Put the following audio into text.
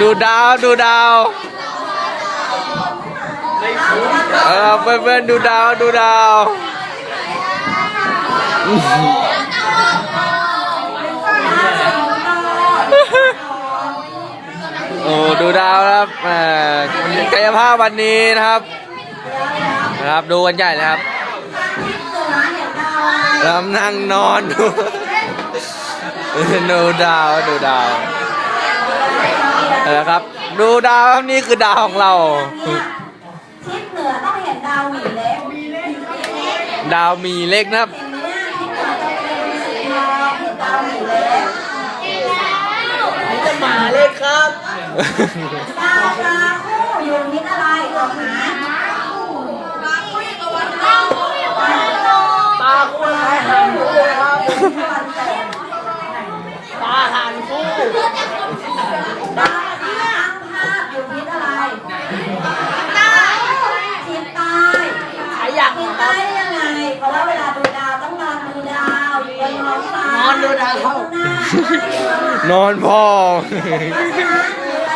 ดูดาวดูดาวเออเพื่อนเพื่อนๆดูดาวดูดาวโอ้ดูดาวครับเออกายภาพวันนี้นะครับนะครับดูกันใหญ่เลยครับแล้วนั่งนอนดูดูดาวดูดาว นะครับ ดูดาวครับนี่คือดาวของเรา ทิศเหนือต้องเห็นดาวหวีเล็กดาวมีเล็กนะครับเห็นไหมเนี่ยทิศเหนือจะเป็นสีทองเห็นดาวหวีเล็กนี่จะหมาเลยครับดาวตาคู่อยู่ทิศอะไรตรงหาตาคู่ร้ายหางคู่ครับตาหางคู่ ดาวที่ตั้งภาพอยู่ทิศอะไรทิศใต้ ใครอยาก ทิศใต้ได้ยังไง เพราะว่าเวลาดูดาวต้องนอนดูดาวอยู่บ นท้องฟ้านอนดูดาวข้างหน้านอนพอ